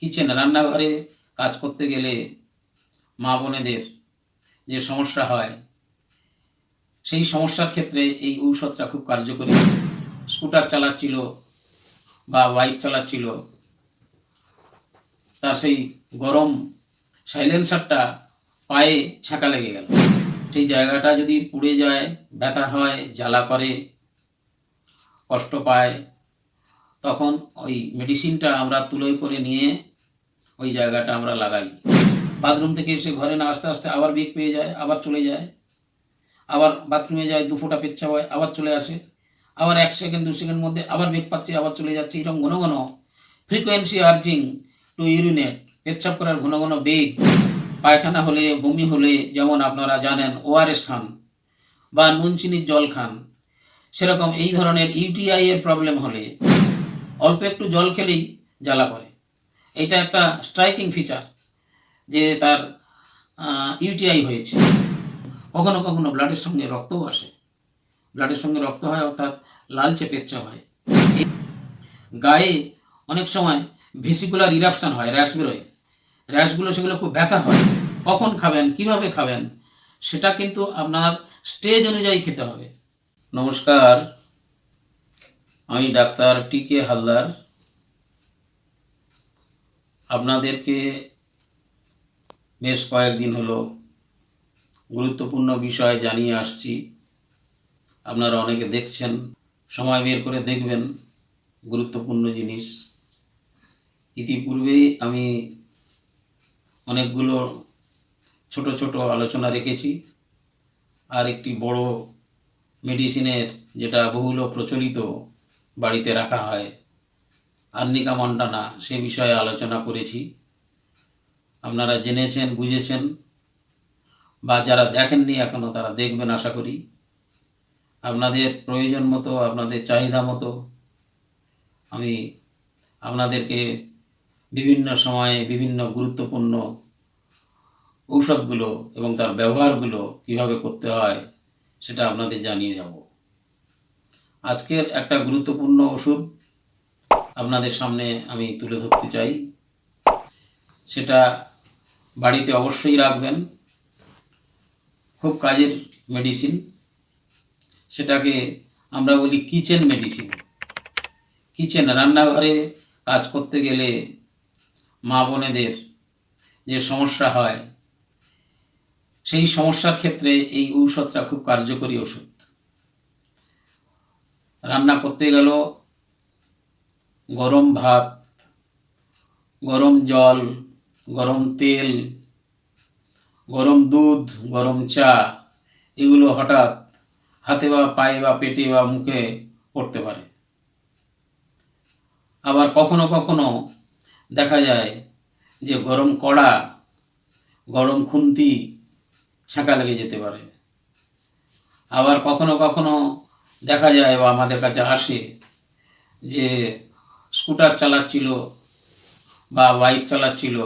Kitchen, রান্নাঘরে কাজ করতে গেলে মা বোনেদের যে সমস্যা হয়, সেই সমস্যার ক্ষেত্রে এই ঔষধটা খুব কার্যকরী। স্কুটার চালাচ্ছিল বা বাইক চালাচ্ছিল, তার সেই গরম সাইলেন্সারটা পায়ে ছাঁকা লেগে গেল। সেই জায়গাটা যদি পুড়ে যায়, ব্যথা হয়, জ্বালা করে, কষ্ট পায়, তখন ওই মেডিসিনটা আমরা তুলোয় করে নিয়ে ওই জায়গাটা আমরা লাগাই। বাথরুম থেকে এসে ঘরে না আস্তে আস্তে আবার বেগ পেয়ে যায়, আবার চলে যায়। আবার বাথরুমে যায়, দু ফোঁটা পেচ্ছাপ হয়, আবার চলে আসে। আবার এক সেকেন্ড, দু সেকেন্ড মধ্যে আবার বেগ পাচ্ছে, আবার চলে যাচ্ছে। এরকম ঘন ঘন ফ্রিকোয়েন্সি আর্জিং টু ইউরিনেট পেচ্ছাপ করার ঘন ঘন বেগ। পায়খানা হলে, বমি হলে, যেমন আপনারা জানেন ওআরএস খান বা নুন চিনির জল খান। সেরকম এই ধরনের ইউটিআই এর প্রবলেম হলে অল্প একটু জল খেলেই জ্বালা করে। এটা একটা স্ট্রাইকিং ফিচার যে তার ইউটিআই হয়েছে। কখনো কখনো ব্লাডের সঙ্গে রক্তও আসে। ব্লাডের সঙ্গে রক্ত হয়, অর্থাৎ লালচে পেচ্চা হয়। গায়ে অনেক সময় ভেসিকুলার ইরাপশন হয় র্যাশ বেরোয়। র্যাশগুলো সেগুলো খুব ব্যথা হয়। কখন খাবেন, কীভাবে খাবেন, সেটা কিন্তু আপনার স্টেজ অনুযায়ী খেতে হবে। নমস্কার, আমি ডাক্তার টি কে হালদার। আপনাদেরকে বেশ কয়েকদিন হলো গুরুত্বপূর্ণ বিষয় জানিয়ে আসছি। আপনারা অনেকে দেখছেন, সময় বের করে দেখবেন গুরুত্বপূর্ণ জিনিস। ইতিপূর্বেই আমি অনেকগুলো ছোট ছোট আলোচনা রেখেছি আর একটি বড় মেডিসিনের যেটা বহুল প্রচলিত বাড়িতে রাখা হয়। আর্নিকা মন্ডানা সে বিষয়ে আলোচনা করেছি। আপনারা জেনেছেন, বুঝেছেন বা যারা দেখেননি এখনও তারা দেখবেন আশা করি। আপনাদের প্রয়োজন মতো, আপনাদের চাহিদা মতো আমি আপনাদেরকে বিভিন্ন সময়ে বিভিন্ন গুরুত্বপূর্ণ ঔষধগুলো এবং তার ব্যবহারগুলো কীভাবে করতে হয় সেটা আপনাদের জানিয়ে যাব আজকের একটা গুরুত্বপূর্ণ ওষুধ আপনাদের সামনে আমি তুলে ধরতে চাই। সেটা বাড়িতে অবশ্যই রাখবেন। খুব কাজের মেডিসিন সেটাকে আমরা বলি কিচেন মেডিসিন কিচেন রান্নাঘরে কাজ করতে গেলে মা বোনেদের যে সমস্যা হয়, সেই সমস্যার ক্ষেত্রে এই ঔষধটা খুব কার্যকরী ওষুধ রান্না করতে গেল গরম ভাত, গরম জল, গরম তেল, গরম দুধ, গরম চা, এগুলো হঠাৎ হাতে বা পায়ে বা পেটে বা মুখে পড়তে পারে। আবার কখনো কখনো দেখা যায় যে গরম কড়া, গরম খুন্তি ছাঁকা লেগে যেতে পারে। আবার কখনো কখনো দেখা যায় বা আমাদের কাছে আসে যে স্কুটার চালাচ্ছিল বা বাইক চালাচ্ছিল,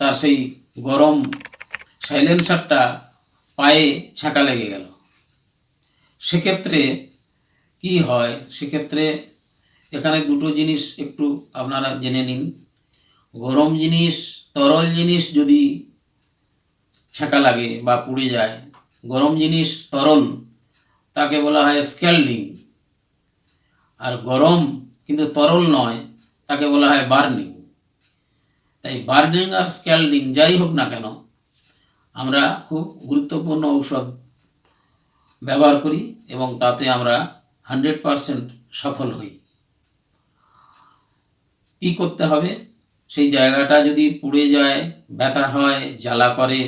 তার সেই গরম সাইলেন্সারটা পায়ে ছাঁকা লেগে গেল। সেক্ষেত্রে কি হয়? সেক্ষেত্রে এখানে দুটো জিনিস একটু আপনারা জেনে নিন। গরম জিনিস, তরল জিনিস যদি ছাঁকা লাগে বা পুড়ে যায়, গরম জিনিস তরল, তাকে বলা হয় স্ক্যাল্ডিং আর গরম কিন্তু তরল নয়, তাকে বলা হয় বার্নিং। তাই বার্নিং আর স্ক্যাল্ডিং যাই হোক না কেন, আমরা খুব গুরুত্বপূর্ণ ঔষধ ব্যবহার করি এবং তাতে আমরা হান্ড্রেড পারসেন্ট সফল হই। কী করতে হবে? সেই জায়গাটা যদি পুড়ে যায়, ব্যথা হয়, জ্বালা করে,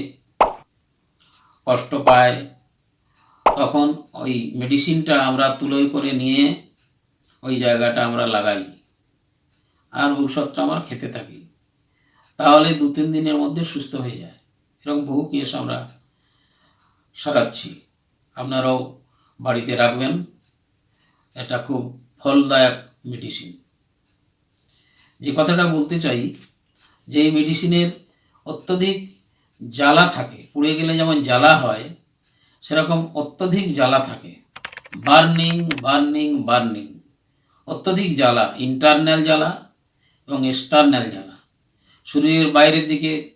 কষ্ট পায়, তখন ওই মেডিসিনটা আমরা তুলোয় করে নিয়ে ওই জায়গাটা আমরা লাগাই। আর ঔষধটা আমরা খেতে থাকি। তাহলে দু তিন দিনের মধ্যে সুস্থ হয়ে যায়। এরকম বহু কেস আমরা সারাচ্ছি। আপনারাও বাড়িতে রাখবেন। এটা খুব ফলদায়ক মেডিসিন যে কথাটা বলতে চাই, যে এই মেডিসিনের অত্যধিক জ্বালা থাকে, পুড়ে গেলে যেমন জ্বালা হয়, সেরকম অত্যধিক জ্বালা থাকে। বার্নিং বার্নিং বার্নিং অত্যধিক জ্বালা ইন্টারনাল জ্বালা এবং এক্সটার্নাল জ্বালা। শরীরের বাইরের দিকে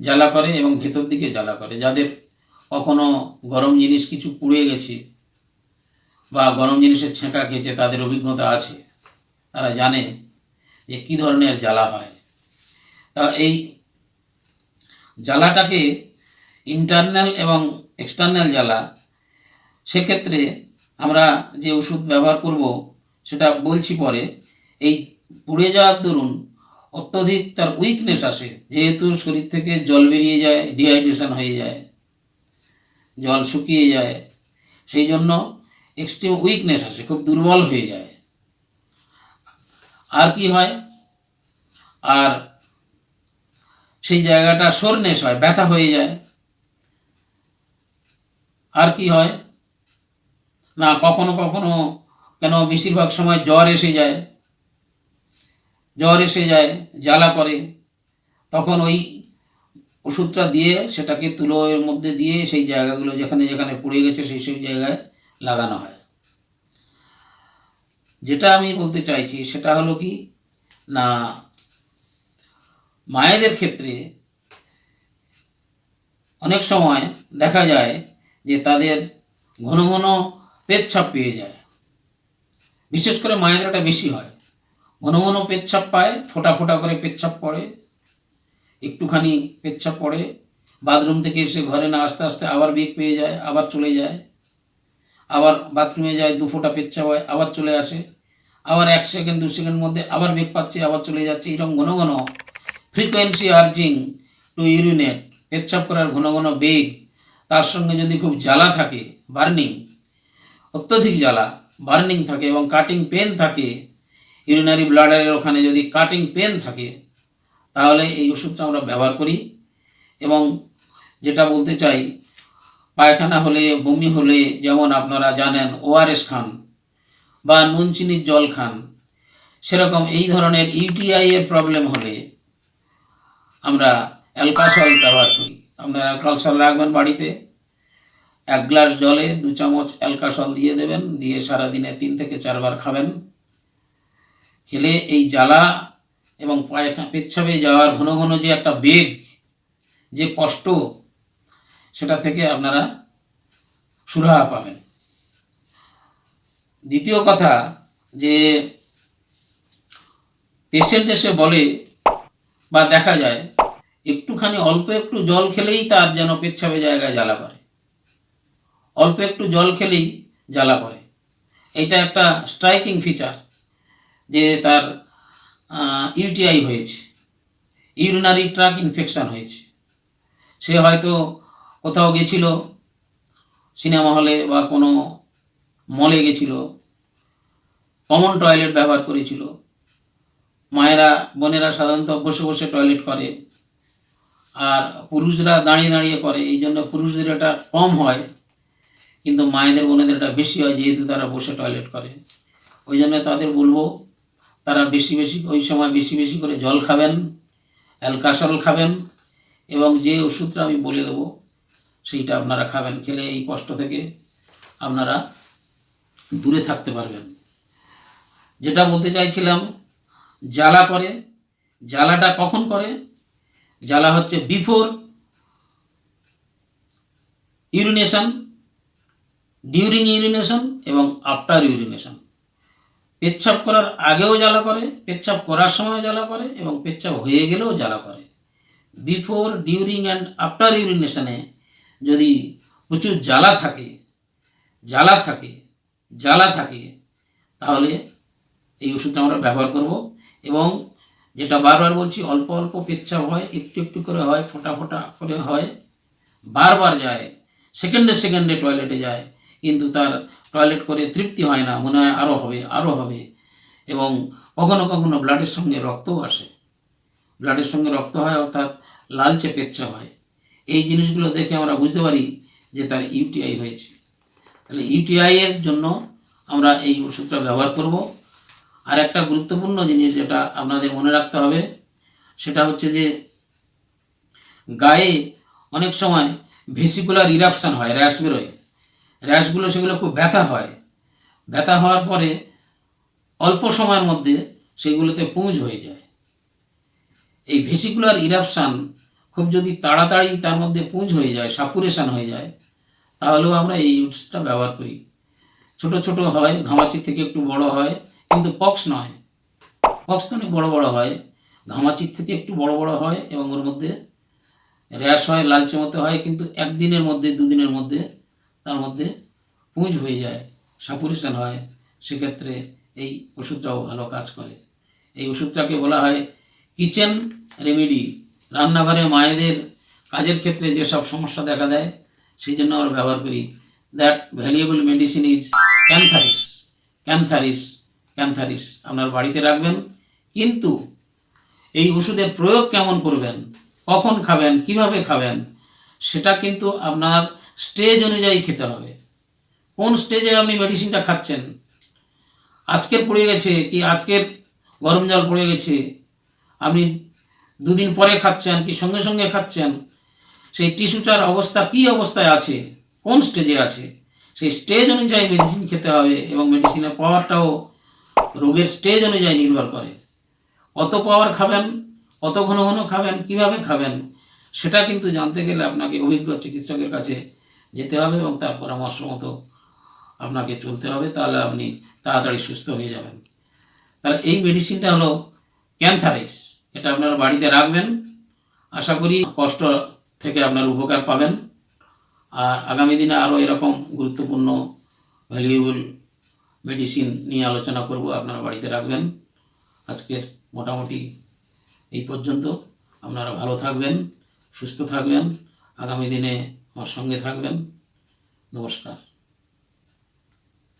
জ্বালা করে এবং ভেতর দিকে জ্বালা করে। যাদের কখনো গরম জিনিস কিছু পুড়ে গেছে বা গরম জিনিসের ছেঁকা খেয়েছে, তাদের অভিজ্ঞতা আছে। তারা জানে যে কী ধরনের জ্বালা হয়। তা এই জ্বালাটাকে ইন্টারনাল এবং এক্সটার্নাল জ্বালা, সেক্ষেত্রে আমরা যে ওষুধ ব্যবহার করব সেটা বলছি পরে, এই পুড়ে যাওয়ার দরুন অত্যধিক তার উইকনেস আসে, যেহেতু শরীর থেকে জল বেরিয়ে যায় ডিহাইড্রেশন হয়ে যায়, জল শুকিয়ে যায়, সেই জন্য এক্সট্রিম উইকনেস আসে, খুব দুর্বল হয়ে যায়। আর কি হয়? আর সেই জায়গাটা সোরনেস হয়, ব্যথা হয়ে যায়। আর কি হয়? না, কখনো কখনো কেন বেশিরভাগ সময় জ্বর এসে যায়, জ্বর এসে যায়, জ্বালা করে। তখন ওই ওষুধটা দিয়ে সেটাকে তুলোর মধ্যে দিয়ে সেই জায়গাগুলো যেখানে যেখানে পড়ে গেছে সেই সেই জায়গায় লাগানো হয়। যেটা আমি বলতে চাইছি সেটা হলো কি, না, মায়েদের ক্ষেত্রে অনেক সময় দেখা যায় যে তাদের ঘন ঘন পেচ্ছাপ পেয়ে যায়। বিশেষ করে মায়েদেরটা বেশি হয়। ঘন ঘন পেচ্ছাপ পায়, ফোটা ফোটা করে পেচ্ছাপ পড়ে একটুখানি পেচ্ছাপ পড়ে বাথরুম থেকে এসে ঘরে না আস্তে আস্তে আবার বেগ পেয়ে যায়, আবার চলে যায়, আবার বাথরুমে যায়, দু ফোঁটা পেচ্ছাপ হয়, আবার চলে আসে, আবার এক সেকেন্ড, দু সেকেন্ড মধ্যে আবার বেগ পাচ্ছে, আবার চলে যাচ্ছে, এরকম ঘন ঘন ফ্রিকোয়েন্সি আর্জিং টু ইউরিনেট পেচ্ছাপ করার ঘন ঘন বেগ, তার সঙ্গে যদি খুব জ্বালা থাকে বার্নিং অত্যধিক জ্বালা বার্নিং থাকে এবং কাটিং পেন থাকে ইউরিনারি ব্লাডারের ওখানে যদি কাটিং পেন থাকে, তাহলে এই ওষুধটা আমরা ব্যবহার করি। এবং যেটা বলতে চাই, পায়খানা হলে, বমি হলে, যেমন আপনারা জানেন ওআরএস খান বা নুন চিনির জল খান, সেরকম এই ধরনের ইউটিআই এর প্রবলেম হলে আমরা অ্যালকাসল ব্যবহার করি। আপনারা অ্যালকাসল রাখবেন বাড়িতে। এক গ্লাস জলে দু চামচ অ্যালকাসল দিয়ে দেবেন, দিয়ে সারাদিনে তিন থেকে চারবার খাবেন। খেলে এই জ্বালা এবং পায়খানা পেচ্ছাপে যাওয়ার ঘন ঘন যে একটা বেগ, যে কষ্ট, সেটা থেকে আপনারা সুরাহা পাবেন। দ্বিতীয় কথা যে পেশেন্ট এসে বলে বা দেখা যায়, একটুখানি অল্প একটু জল খেলেই তার যেন পেচ্ছাপে জায়গায় জ্বালা করে অল্প একটু জল খেলেই জ্বালা করে। এটা একটা স্ট্রাইকিং ফিচার যে তার ইউটিআই হয়েছে। ইউরিনারি ট্রাক ইনফেকশান হয়েছে। সে হয়তো কোথাও গেছিল, সিনেমা হলে বা কোনো মলে গেছিল কমন টয়লেট ব্যবহার করেছিল। মায়েরা, বোনেরা সাধারণত বসে বসে টয়লেট করে। আর পুরুষরা দাঁড়িয়ে দাঁড়িয়ে করে। এই জন্য পুরুষদের এটা কম হয়। কিন্তু মায়েদের বোনেদের এটা বেশি হয় যেহেতু তারা বসে টয়লেট করে। ওই জন্য তাদের বলব, তারা বেশি বেশি, ওই সময় বেশি বেশি করে জল খাবেন, অ্যালকাসল খাবেন এবং যে ওষুধটা আমি বলে দেবো, সেইটা আপনারা খাবেন। খেলে এই কষ্ট থেকে আপনারা দূরে থাকতে পারবেন। যেটা বলতে চাইছিলাম, জ্বালা করে। জ্বালাটা কখন করে? জ্বালা হচ্ছে বিফোর ইউরিনেশন ডিউরিং ইউরিনেশন এবং আফটার ইউরিনেশন পেচ্ছাপ করার আগেও জ্বালা করে, পেচ্ছাপ করার সময় জ্বালা করে এবং পেচ্ছাপ হয়ে গেলেও জ্বালা করে। বিফোর ডিউরিং অ্যান্ড আফটার ইউরিনেশনে যদি প্রচুর জ্বালা থাকে জ্বালা থাকে জ্বালা থাকে, তাহলে এই ওষুধটা আমরা ব্যবহার করব এবং যেটা বারবার বলছি, অল্প অল্প পেচ্ছাপ হয়, একটু একটু করে হয়, ফোটা ফোটা করে হয়, বারবার যায় সেকেন্ডে সেকেন্ডে টয়লেটে যায় কিন্তু তার টয়লেট করে তৃপ্তি হয় না, মনে হয় আরও হবে আরও হবে। এবং কখনো কখনো ব্লাডের সঙ্গে রক্তও আসে। ব্লাডের সঙ্গে রক্ত হয়, অর্থাৎ লালচে পেচ্ছা হয়। এই জিনিসগুলো দেখে আমরা বুঝতে পারি যে তার ইউটিআই হয়েছে। তাহলে ইউটিআইয়ের জন্য আমরা এই ওষুধটা ব্যবহার করব। আর একটা গুরুত্বপূর্ণ জিনিস যেটা আপনাদের মনে রাখতে হবে, সেটা হচ্ছে যে গায়ে অনেক সময় ভেসিকুলার ইরাপশান হয় র্যাশ বেরোয়। র্যাশগুলো, সেগুলো খুব ব্যথা হয়। ব্যথা হওয়ার পরে অল্প সময়ের মধ্যে সেগুলোতে পুঁজ হয়ে যায়। এই ভেসিকুলার ইরাপশান খুব যদি তাড়াতাড়ি তার মধ্যে পুঁজ হয়ে যায়, সাপুরেশান হয়ে যায়, তাহলেও আমরা এই ওষুধটা ব্যবহার করি। ছোট ছোট হয়, ঘামাচি থেকে একটু বড় হয়, কিন্তু পক্স নয়। পক্স তো অনেক বড় বড় হয় ঘামাচির থেকে একটু বড় বড় হয় এবং ওর মধ্যে র্যাশ হয়, লালচে মতো হয়, কিন্তু একদিনের মধ্যে, দুদিনের মধ্যে তার মধ্যে পুঁজ হয়ে যায়, সাপুরেশন হয়, সেক্ষেত্রে এই ওষুধটাও ভালো কাজ করে। এই ওষুধটাকে বলা হয় কিচেন রেমেডি। রান্নাঘরে মায়েদের কাজের ক্ষেত্রে যেসব সমস্যা দেখা দেয়, সেই জন্য আমরা ব্যবহার করি। That valuable medicine is cantharis cantharis cantharis আপনার বাড়িতে রাখবেন, কিন্তু এই ওষুধের প্রয়োগ কেমন করবেন, কখন খাবেন, কীভাবে খাবেন, সেটা কিন্তু আপনার স্টেজ অনুযায়ী খেতে হবে। কোন স্টেজে আপনি মেডিসিনটা খাচ্ছেন? আজকের পড়ে গেছে কি আজকের গরম জল পড়ে গেছে? আপনি দুদিন পরে খাচ্ছেন কি সঙ্গে সঙ্গে খাচ্ছেন? সেই টিস্যুটার অবস্থা কি অবস্থায় আছে? কোন স্টেজে আছে? সেই স্টেজ অনুযায়ী মেডিসিন খেতে হবে এবং মেডিসিনের পাওয়ারটাও রোগের স্টেজ অনুযায়ী নির্ভর করে। কত পাওয়ার খাবেন, কত ঘন ঘন খাবেন, কীভাবে খাবেন, সেটা কিন্তু জানতে গেলে আপনাকে অভিজ্ঞ চিকিৎসকের কাছে যেতে হবে এবং তার পরামর্শ মতো আপনাকে চলতে হবে, তাহলে আপনি তাড়াতাড়ি সুস্থ হয়ে যাবেন। তাহলে এই মেডিসিনটা হলো ক্যান্থারাইস এটা আপনারা বাড়িতে রাখবেন। আশা করি কষ্ট থেকে আপনার উপকার পাবেন। আর আগামী দিনে আরও এরকম গুরুত্বপূর্ণ ভ্যালুয়েবল মেডিসিন নিয়ে আলোচনা করব, আপনারা বাড়িতে রাখবেন। আজকের মোটামুটি এই পর্যন্ত। আপনারা ভালো থাকবেন, সুস্থ থাকবেন। আগামী দিনে আমার সঙ্গে থাকবেন। নমস্কার।